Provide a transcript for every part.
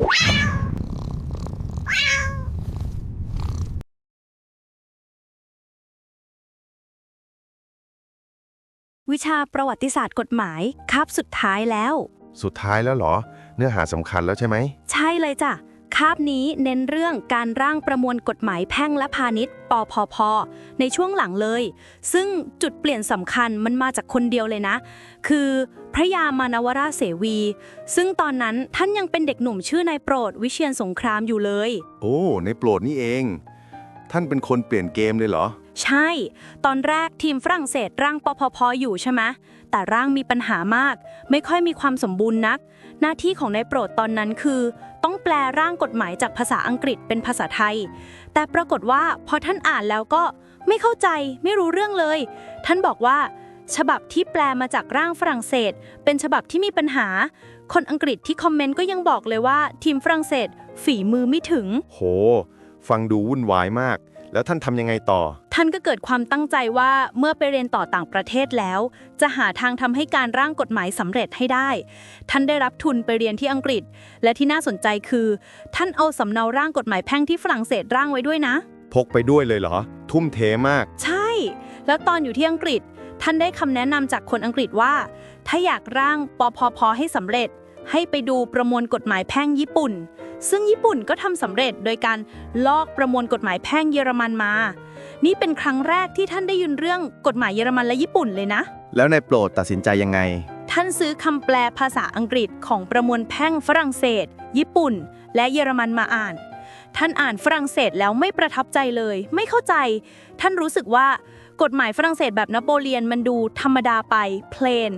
วิชาประวัติศาสตร์กฎหมายคาบสุดท้ายแล้ว สุดท้ายแล้วเหรอ เนื้อหาสำคัญแล้วใช่ไหม ใช่เลยจ้ะ คาบนี้เน้นเรื่องการร่างประมวลกฎหมายแพ่งและพาณิชย์ ปพพ ในช่วงหลังเลย ซึ่งจุดเปลี่ยนสำคัญมันมาจากคนเดียวเลยนะ คือพระยามานวราชเสวี ซึ่งตอนนั้นท่านยังเป็นเด็กหนุ่มชื่อนายโปรดวิเชียนสงครามอยู่เลย โอ้ในโปรดนี่เอง ท่านเป็นคนเปลี่ยนเกมเลยเหรอ ใช่ ตอนแรกทีมฝรั่งเศสร่างปพพอยู่ใช่ไหมแต่ร่างมีปัญหามาก ไม่ค่อยมีความสมบูรณ์นัก หน้าที่ของนายโปรดตอนนั้นคือ ต้องแปลร่างกฎหมายจากภาษาอังกฤษเป็นภาษาไทย แต่ปรากฏว่าพอท่านอ่านแล้วก็ไม่เข้าใจไม่รู้เรื่องเลย ท่านบอกว่า ฉบับที่แปลมาจากร่างฝรั่งเศส เป็นฉบับที่มีปัญหา คนอังกฤษที่คอมเมนต์ก็ยังบอกเลยว่าทีมฝรั่งเศส ฝีมือไม่ถึง โห ฟังดูวุ่นวายมาก แล้วท่านทำยังไงต่อ ท่านก็เกิดความตั้งใจว่าเมื่อไปเรียนต่อต่างประเทศแล้ว จะหาทางทำให้การร่างกฎหมายสำเร็จให้ได้ ท่านได้รับทุนไปเรียนที่อังกฤษ และที่น่าสนใจคือ ท่านเอาสำเนาร่างกฎหมายแพ่งที่ฝรั่งเศสร่างไว้ด้วยนะ พกไปด้วยเลยเหรอ ทุ่มเทมาก ใช่ แล้วตอนอยู่ที่อังกฤษ ท่านได้คำแนะนำจากคนอังกฤษว่า ถ้าอยากร่างปพพให้สำเร็จ ให้ไปดูประมวลกฎหมายแพ่งญี่ปุ่น ซึ่งญี่ปุ่นก็ทำสำเร็จโดยการลอกประมวลกฎหมายแพ่งเยอรมันมา นี่เป็นครั้งแรกที่ท่านได้ยินเรื่องกฎหมายเยอรมันและญี่ปุ่นเลยนะ แล้วนายโปรดตัดสินใจยังไง ท่านซื้อคำแปลภาษาอังกฤษของประมวลแพ่งฝรั่งเศส ญี่ปุ่น และเยอรมันมาอ่าน ท่านอ่านฝรั่งเศสแล้วไม่ประทับใจเลย ไม่เข้าใจ ท่านรู้สึกว่ากฎหมายฝรั่งเศสแบบนโปเลียนมันดูธรรมดาไปเพลน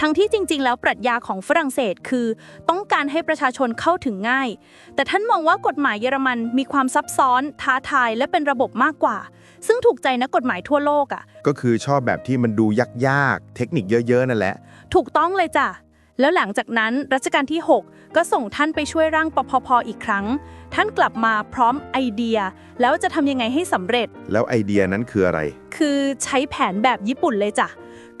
ทั้งที่จริง ๆ แล้วปรัชญาของฝรั่งเศสคือ ต้องการให้ประชาชนเข้าถึงง่าย แต่ท่านมองว่ากฎหมายเยอรมันมีความซับซ้อน ท้าทายและเป็นระบบมากกว่า ซึ่งถูกใจนักกฎหมายทั่วโลกอะ ก็คือชอบแบบที่มันดูยากๆ เทคนิคเยอะๆ นั่นแหละ ถูกต้องเลยจ้ะแล้วหลังจากนั้นรัชกาลที่ 6 ก็ส่งท่านไปช่วยร่างปพพอีกครั้ง ท่านกลับมาพร้อมไอเดีย แล้วจะทำยังไงให้สำเร็จ แล้วไอเดียนั้นคืออะไร คือใช้แผนแบบญี่ปุ่นเลยจ้ะ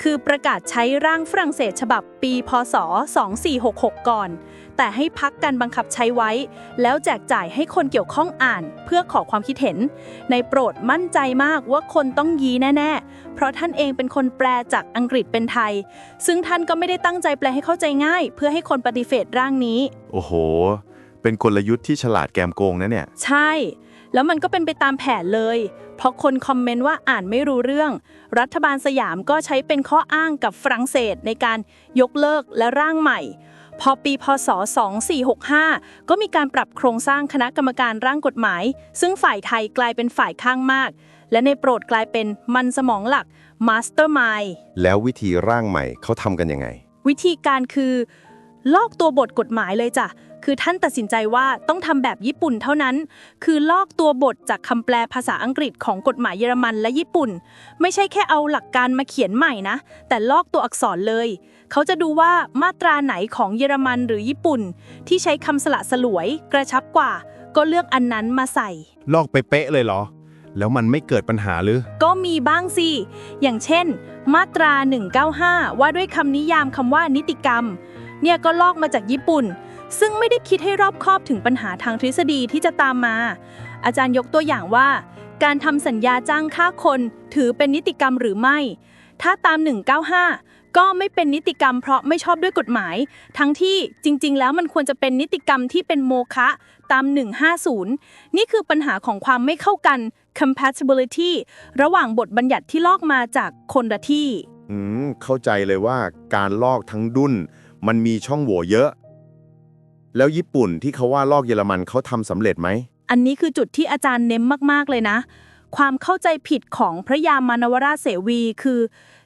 คือประกาศใช้ร่างฝรั่งเศสฉบับปี พศ 2466 ก่อน แต่ให้พักการบังคับใช้ไว้ แล้วแจกจ่ายให้คนเกี่ยวข้องอ่านเพื่อขอความคิดเห็น ในโปรดมั่นใจมากว่าคนต้องยีแน่ ๆ เพราะท่านเองเป็นคนแปลจากอังกฤษเป็นไทย ซึ่งท่านก็ไม่ได้ตั้งใจแปลให้เข้าใจง่าย เพื่อให้คนปฏิเสธร่างนี้ โอ้โห เป็นกลยุทธ์ที่ฉลาดแกมโกงนะเนี่ย ใช่ แล้วมันก็เป็นไปตามแผนเลย เพราะคนคอมเมนต์ว่าอ่านไม่รู้เรื่อง รัฐบาลสยามก็ใช้เป็นข้ออ้างกับฝรั่งเศสในการยกเลิกและร่างใหม่ พอปีพศ 2465 ก็มีการปรับโครงสร้างคณะกรรมการร่างกฎหมาย ซึ่งฝ่ายไทยกลายเป็นฝ่ายข้างมาก และในโปรดกลายเป็นมันสมองหลัก Mastermind แล้ววิธีร่างใหม่เขาทำกันยังไง วิธีการคือ ลอกตัวบทกฎหมายเลยจ้ะ คือท่านตัดสินใจว่าต้องทำแบบญี่ปุ่นเท่านั้น คือลอกตัวบทจากคำแปลภาษาอังกฤษของกฎหมายเยอรมันและญี่ปุ่น ไม่ใช่แค่เอาหลักการมาเขียนใหม่นะ แต่ลอกตัวอักษรเลย เขาจะดูว่ามาตราไหนของเยอรมันหรือญี่ปุ่น ที่ใช้คำสละสลวย กระชับกว่า ก็เลือกอันนั้นมาใส่ ลอกไปเป๊ะเลยเหรอ แล้วมันไม่เกิดปัญหาหรือ ก็มีบ้างสิ อย่างเช่น มาตรา 195 ว่าด้วยคำนิยามคำว่านิติกรรม เนี่ยก็ลอกมาจากญี่ปุ่น ซึ่งไม่ได้คิดให้รอบคอบถึงปัญหาทางทฤษฎีที่จะตามมา อาจารย์ยกตัวอย่างว่า การทำสัญญาจ้างฆ่าคนถือเป็นนิติกรรมหรือไม่ ถ้าตาม 195 ก็ไม่เป็นนิติกรรมเพราะไม่ชอบด้วยกฎหมาย ทั้งที่จริง ๆ แล้วมันควรจะเป็นนิติกรรมที่เป็นโมฆะตาม 150 นี่คือปัญหาของความไม่เข้ากัน compatibility ระหว่างบทบัญญัติที่ลอกมาจากคนละที่ อืม เข้าใจเลยว่าการลอกทั้งดุนมันมีช่องโหว่เยอะ แล้วญี่ปุ่นที่เขาว่าลอกเยอรมันเขาทำสำเร็จไหม อันนี้คือจุดที่อาจารย์เน้นมาก ๆ เลยนะ ความเข้าใจผิดของพระยามานวราชเสวี คือ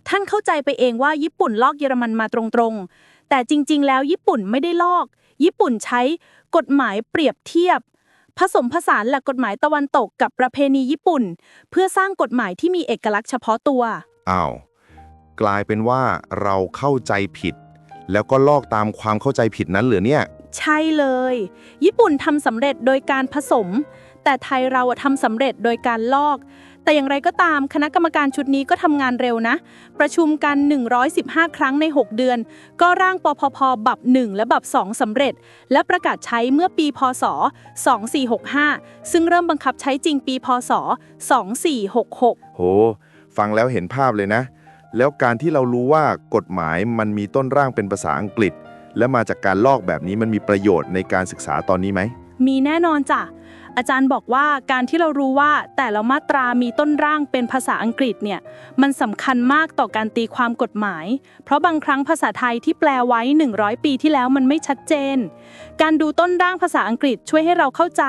ท่านเข้าใจไปเองว่าญี่ปุ่นลอกเยอรมันมาตรงๆ แต่จริงๆ แล้วญี่ปุ่นไม่ได้ลอก ญี่ปุ่นใช้กฎหมายเปรียบเทียบ ผสมผสานหลักกฎหมายตะวันตกกับประเพณีญี่ปุ่น เพื่อสร้างกฎหมายที่มีเอกลักษณ์เฉพาะตัว อ้าว กลายเป็นว่าเราเข้าใจผิด แล้วก็ลอกตามความเข้าใจผิดนั้นเหรือเนี่ย ใช่เลย ญี่ปุ่นทำสำเร็จโดยการผสม แต่ไทยเราอะทำสำเร็จโดยการลอก แต่อย่างไรก็ตามคณะกรรมการชุดนี้ก็ทำงานเร็วนะ ประชุมกัน 115 ครั้งใน 6 เดือน ก็ร่างปพพบับ 1 และบับ 2สำเร็จ และประกาศใช้เมื่อปีพศ 2465 ซึ่งเริ่มบังคับใช้จริงปีพศ 2466 โห ฟังแล้วเห็นภาพเลยนะ แล้วการที่เรารู้ว่ากฎหมายมันมีต้นร่างเป็นภาษาอังกฤษ และมาจากการลอกแบบนี้มันมีประโยชน์ในการศึกษาตอนนี้ไหมมีแน่นอนจ้ะ อาจารย์บอกว่าการที่เรารู้ว่าแต่ละมาตรามีต้นร่างเป็นภาษาอังกฤษเนี่ยมันสำคัญมากต่อการตีความกฎหมาย เพราะบางครั้งภาษาไทยที่แปลไว้ 100 ปีที่แล้วมันไม่ชัดเจน การดูต้นร่างภาษาอังกฤษช่วยให้เราเข้าใจ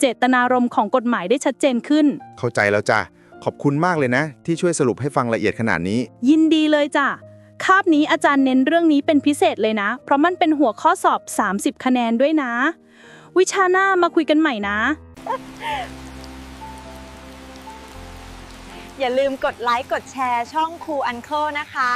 เจตนารมณ์ของกฎหมายได้ชัดเจนขึ้น เข้าใจแล้วจ้ะขอบคุณมากเลยนะ ที่ช่วยสรุปให้ฟังละเอียดขนาดนี้ ยินดีเลยจ้ะคาบนี้อาจารย์เน้นเรื่องนี้เป็นพิเศษเลยนะ เพราะมันเป็นหัวข้อสอบ 30 คะแนนด้วยนะ วิชาหน้ามาคุยกันใหม่นะ อย่าลืมกดไลค์ กดแชร์ช่องครูอันเคิลนะคะ